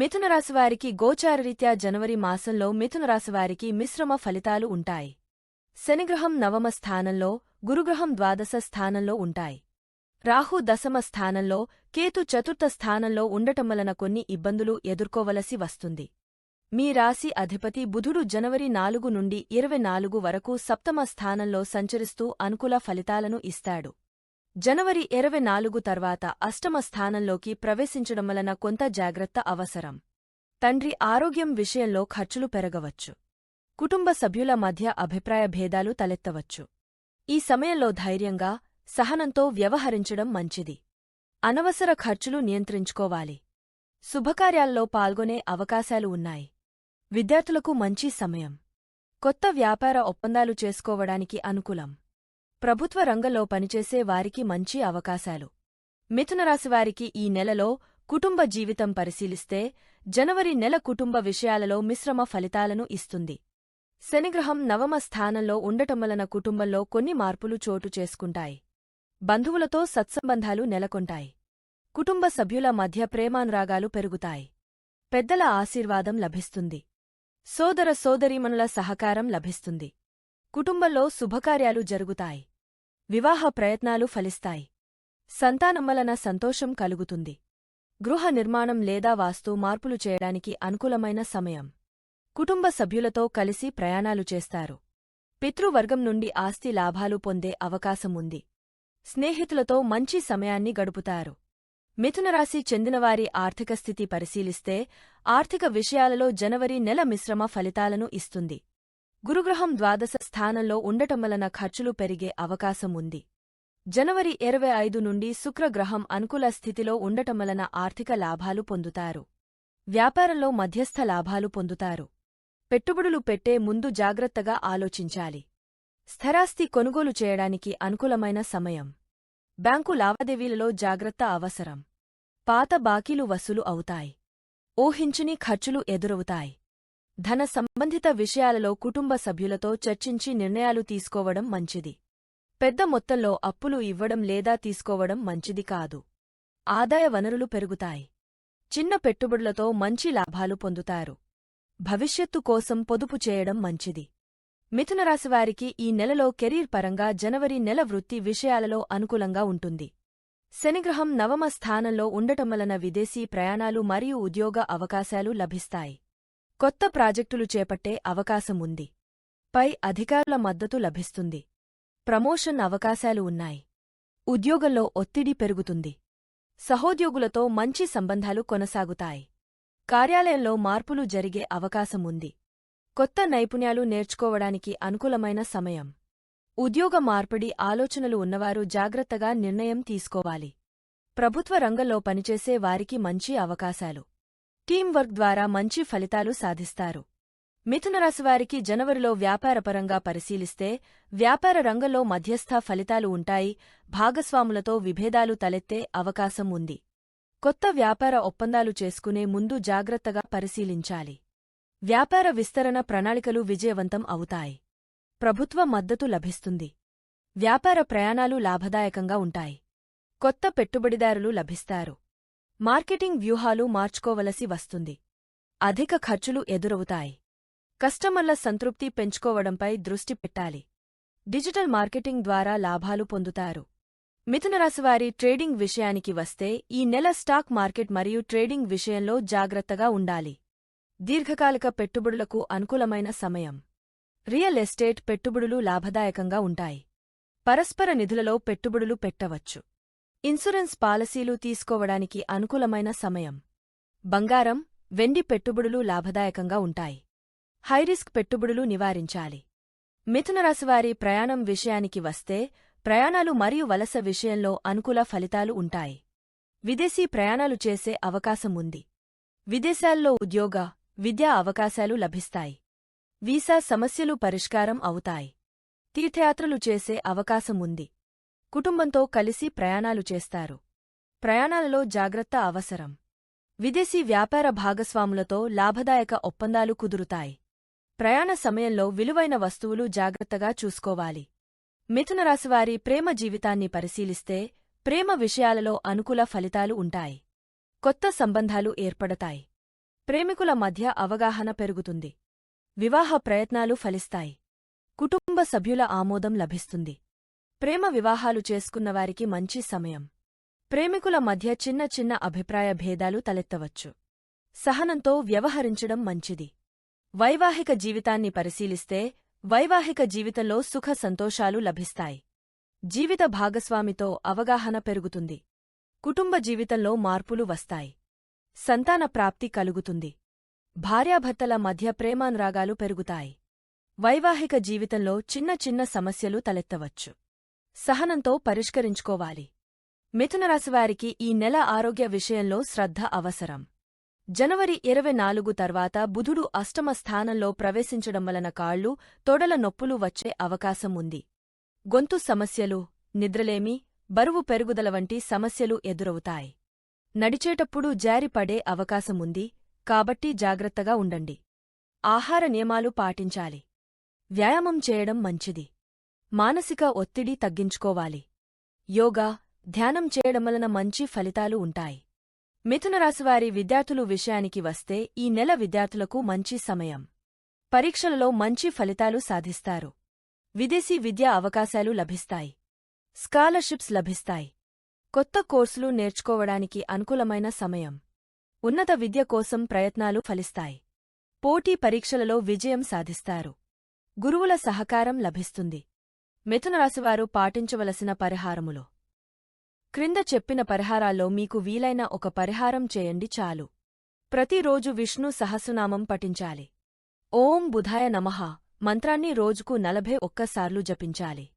మిథునరాశివారికి గోచారరీత్యా జనవరి మాసంలో మిథునరాశివారికి మిశ్రమ ఫలితాలు ఉంటాయి. శనిగ్రహం నవమ స్థానంలో గురుగ్రహం ద్వాదశ స్థానంలో ఉంటాయి. రాహు దశమ స్థానంలో కేతు చతుర్థ స్థానంలో ఉండటం వలన కొన్ని ఇబ్బందులు ఎదుర్కోవలసి వస్తుంది. మీ రాశి అధిపతి బుధుడు జనవరి నాలుగు నుండి ఇరవై నాలుగు వరకు సప్తమ స్థానంలో సంచరిస్తూ అనుకూల ఫలితాలను ఇస్తాడు. జనవరి ఇరవై నాలుగు తర్వాత అష్టమ స్థానంలోకి ప్రవేశించడం వలన కొంత జాగ్రత్త అవసరం. తండ్రి ఆరోగ్యం విషయంలో ఖర్చులు పెరగవచ్చు. కుటుంబ సభ్యుల మధ్య అభిప్రాయ భేదాలు తలెత్తవచ్చు. ఈ సమయంలో ధైర్యంగా సహనంతో వ్యవహరించడం మంచిది. అనవసర ఖర్చులు నియంత్రించుకోవాలి. శుభకార్యాల్లో పాల్గొనే అవకాశాలు ఉన్నాయి. విద్యార్థులకు మంచి సమయం. కొత్త వ్యాపార ఒప్పందాలు చేసుకోవడానికి అనుకూలం. ప్రభుత్వ రంగంలో పనిచేసే వారికి మంచి అవకాశాలు. మిథునరాశివారికి ఈ నెలలో కుటుంబ జీవితం పరిశీలిస్తే జనవరి నెల కుటుంబ విషయాలలో మిశ్రమ ఫలితాలను ఇస్తుంది. శనిగ్రహం నవమ స్థానంలో ఉండటం వలన కుటుంబంలో కొన్ని మార్పులు చోటు చేసుకుంటాయి. బంధువులతో సత్సంబంధాలు నెలకొంటాయి. కుటుంబ సభ్యుల మధ్య ప్రేమానురాగాలు పెరుగుతాయి. పెద్దల ఆశీర్వాదం లభిస్తుంది. సోదర సోదరీమణుల సహకారం లభిస్తుంది. కుటుంబంలో శుభకార్యాలు జరుగుతాయి. వివాహ ప్రయత్నాలు ఫలిస్తాయి. సంతానమ్మలన సంతోషం కలుగుతుంది. గృహ నిర్మాణం లేదా వాస్తు మార్పులు చేయడానికి అనుకూలమైన సమయం. కుటుంబ సభ్యులతో కలిసి ప్రయాణాలు చేస్తారు. పితృవర్గం నుండి ఆస్తి లాభాలు పొందే అవకాశముంది స్నేహితులతో మంచి సమయాన్ని గడుపుతారు. మిథునరాశి చెందినవారి ఆర్థిక స్థితి పరిశీలిస్తే ఆర్థిక విషయాలలో జనవరి నెల మిశ్రమ ఫలితాలను ఇస్తుంది. గురుగ్రహం ద్వాదశ స్థానంలో ఉండటం వలన ఖర్చులు పెరిగే అవకాశం ఉంది. జనవరి ఇరవై ఐదు నుండి శుక్రగ్రహం అనుకూల స్థితిలో ఉండటం వలన ఆర్థిక లాభాలు పొందుతారు. వ్యాపారంలో మధ్యస్థ లాభాలు పొందుతారు. పెట్టుబడులు పెట్టే ముందు జాగ్రత్తగా ఆలోచించాలి. స్థిరాస్తి కొనుగోలు చేయడానికి అనుకూలమైన సమయం. బ్యాంకు లావాదేవీలలో జాగ్రత్త అవసరం. పాత బాకీలు వసూలు అవుతాయి. ఊహించుని ఖర్చులు ఎదురవుతాయి. ధన సంబంధిత విషయాలలో కుటుంబ సభ్యులతో చర్చించి నిర్ణయాలు తీసుకోవడం మంచిది. పెద్ద మొత్తంలో అప్పులు ఇవ్వడం లేదా తీసుకోవడం మంచిది కాదు. ఆదాయ వనరులు పెరుగుతాయి. చిన్న పెట్టుబడులతో మంచి లాభాలు పొందుతారు. భవిష్యత్తు కోసం పొదుపు చేయడం మంచిది. మిథునరాశివారికి ఈ నెలలో కెరీర్ పరంగా జనవరి నెల వృత్తి విషయాలలో అనుకూలంగా ఉంటుంది. శనిగ్రహం నవమ స్థానంలో ఉండటం వలన విదేశీ ప్రయాణాలు మరియు ఉద్యోగ అవకాశాలు లభిస్తాయి. కొత్త ప్రాజెక్టులు చేపట్టే అవకాశముంది. పై అధికారుల మద్దతు లభిస్తుంది. ప్రమోషన్ అవకాశాలు ఉన్నాయి. ఉద్యోగంలో ఒత్తిడి పెరుగుతుంది. సహోద్యోగులతో మంచి సంబంధాలు కొనసాగుతాయి. కార్యాలయంలో మార్పులు జరిగే అవకాశముంది. కొత్త నైపుణ్యాలు నేర్చుకోవడానికి అనుకూలమైన సమయం. ఉద్యోగ మార్పిడి ఆలోచనలు ఉన్నవారు జాగ్రత్తగా నిర్ణయం తీసుకోవాలి. ప్రభుత్వ రంగంలో పనిచేసే వారికి మంచి అవకాశాలు. టీం వర్క్ ద్వారా మంచి ఫలితాలు సాధిస్తారు. మిథునరాశివారికి జనవరిలో వ్యాపారపరంగా పరిశీలిస్తే వ్యాపార రంగంలో మధ్యస్థ ఫలితాలు ఉంటాయి భాగస్వాములతో విభేదాలు తలెత్తే అవకాశం ఉంది. కొత్త వ్యాపార ఒప్పందాలు చేసుకునే ముందు జాగ్రత్తగా పరిశీలించాలి. వ్యాపార విస్తరణ ప్రణాళికలు విజయవంతం అవుతాయి. ప్రభుత్వ మద్దతు లభిస్తుంది. వ్యాపార ప్రయాణాలు లాభదాయకంగా ఉంటాయి. కొత్త పెట్టుబడిదారులు లభిస్తారు. మార్కెటింగ్ వ్యూహాలు మార్చుకోవలసి వస్తుంది. అధిక ఖర్చులు ఎదురవుతాయి. కస్టమర్ల సంతృప్తి పెంచుకోవడంపై దృష్టి పెట్టాలి. డిజిటల్ మార్కెటింగ్ ద్వారా లాభాలు పొందుతారు. మిథునరాశివారి ట్రేడింగ్ విషయానికి వస్తే ఈ నెల స్టాక్ మార్కెట్ మరియు ట్రేడింగ్ విషయంలో జాగ్రత్తగా ఉండాలి. దీర్ఘకాలిక పెట్టుబడులకు అనుకూలమైన సమయం. రియల్ ఎస్టేట్ పెట్టుబడులు లాభదాయకంగా ఉంటాయి. పరస్పర నిధులలో పెట్టుబడులు పెట్టవచ్చు. ఇన్సూరెన్స్ పాలసీలు తీసుకోవడానికి అనుకూలమైన సమయం. బంగారం వెండి పెట్టుబడులు లాభదాయకంగా ఉంటాయి. హైరిస్క్ పెట్టుబడులు నివారించాలి. మిథునరాశివారి ప్రయాణం విషయానికి వస్తే ప్రయాణాలు మరియు వలస విషయంలో అనుకూల ఫలితాలు ఉంటాయి. విదేశీ ప్రయాణాలు చేసే అవకాశం ఉంది. విదేశాల్లో ఉద్యోగ విద్యా అవకాశాలు లభిస్తాయి. వీసా సమస్యలు పరిష్కారం అవుతాయి. తీర్థయాత్రలు చేసే అవకాశం ఉంది. కుటుంబంతో కలిసి ప్రయాణాలు చేస్తారు. ప్రయాణాలలో జాగ్రత్త అవసరం. విదేశీ వ్యాపార భాగస్వాములతో లాభదాయక ఒప్పందాలు కుదురుతాయి. ప్రయాణ సమయంలో విలువైన వస్తువులు జాగ్రత్తగా చూసుకోవాలి. మిథునరాశివారి ప్రేమ జీవితాన్ని పరిశీలిస్తే ప్రేమ విషయాలలో అనుకూల ఫలితాలు ఉంటాయి. కొత్త సంబంధాలు ఏర్పడతాయి. ప్రేమికుల మధ్య అవగాహన పెరుగుతుంది. వివాహ ప్రయత్నాలు ఫలిస్తాయి. కుటుంబ సభ్యుల ఆమోదం లభిస్తుంది. ప్రేమ వివాహాలు చేసుకున్నవారికి మంచి సమయం. ప్రేమికుల మధ్య చిన్న చిన్న అభిప్రాయ భేదాలు తలెత్తవచ్చు. సహనంతో వ్యవహరించడం మంచిది. వైవాహిక జీవితాన్ని పరిశీలిస్తే వైవాహిక జీవితంలో సుఖ సంతోషాలు లభిస్తాయి. జీవిత భాగస్వామితో అవగాహన పెరుగుతుంది. కుటుంబ జీవితంలో మార్పులు వస్తాయి. సంతాన ప్రాప్తి కలుగుతుంది. భార్యాభర్తల మధ్య ప్రేమానురాగాలు పెరుగుతాయి. వైవాహిక జీవితంలో చిన్న చిన్న సమస్యలు తలెత్తవచ్చు. సహనంతో పరిష్కరించుకోవాలి. మిథునరాశివారికి ఈ నెల ఆరోగ్య విషయంలో శ్రద్ధ అవసరం. జనవరి ఇరవై నాలుగు తర్వాత బుధుడు అష్టమ స్థానంలో ప్రవేశించడం వలన కాళ్ళు తొడల నొప్పులు వచ్చే అవకాశం ఉంది. గొంతు సమస్యలు నిద్రలేమి బరువు పెరుగుదల వంటి సమస్యలు ఎదురవుతాయి. నడిచేటప్పుడు జారిపడే అవకాశముంది కాబట్టి జాగ్రత్తగా ఉండండి. ఆహార నియమాలు పాటించాలి. వ్యాయామం చేయడం మంచిది. మానసిక ఒత్తిడి తగ్గించుకోవాలి. యోగా ధ్యానం చేయడం వలన మంచి ఫలితాలు ఉంటాయి. మిథునరాశివారి విద్యార్థులు విషయానికి వస్తే ఈ నెల విద్యార్థులకు మంచి సమయం. పరీక్షలలో మంచి ఫలితాలు సాధిస్తారు. విదేశీ విద్యా అవకాశాలు లభిస్తాయి. స్కాలర్షిప్స్ లభిస్తాయి. కొత్త కోర్సులు నేర్చుకోవడానికి అనుకూలమైన సమయం. ఉన్నత విద్య కోసం ప్రయత్నాలు ఫలిస్తాయి. పోటీ పరీక్షలలో విజయం సాధిస్తారు. గురువుల సహకారం లభిస్తుంది. మిథునరాశివారు పాటించవలసిన పరిహారములో. క్రింద చెప్పిన పరిహారాల్లో మీకు వీలైన ఒక పరిహారం చేయండి చాలు. ప్రతిరోజు విష్ణు సహస్రనామం పఠించాలి. ఓం బుధాయ నమః. మంత్రాన్ని రోజుకు నలభై ఒక్కసార్లు జపించాలి.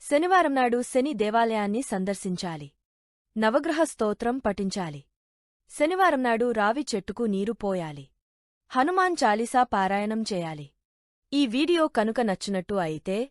శనివారం నాడు శని దేవాలయాన్ని సందర్శించాలి. నవగ్రహ స్తోత్రం పఠించాలి. శనివారం నాడు రావి చెట్టుకు నీరు పోయాలి. హనుమాన్ చాలీసా పారాయణం చేయాలి. ఈ వీడియో కనుక నచ్చినట్టు అయితే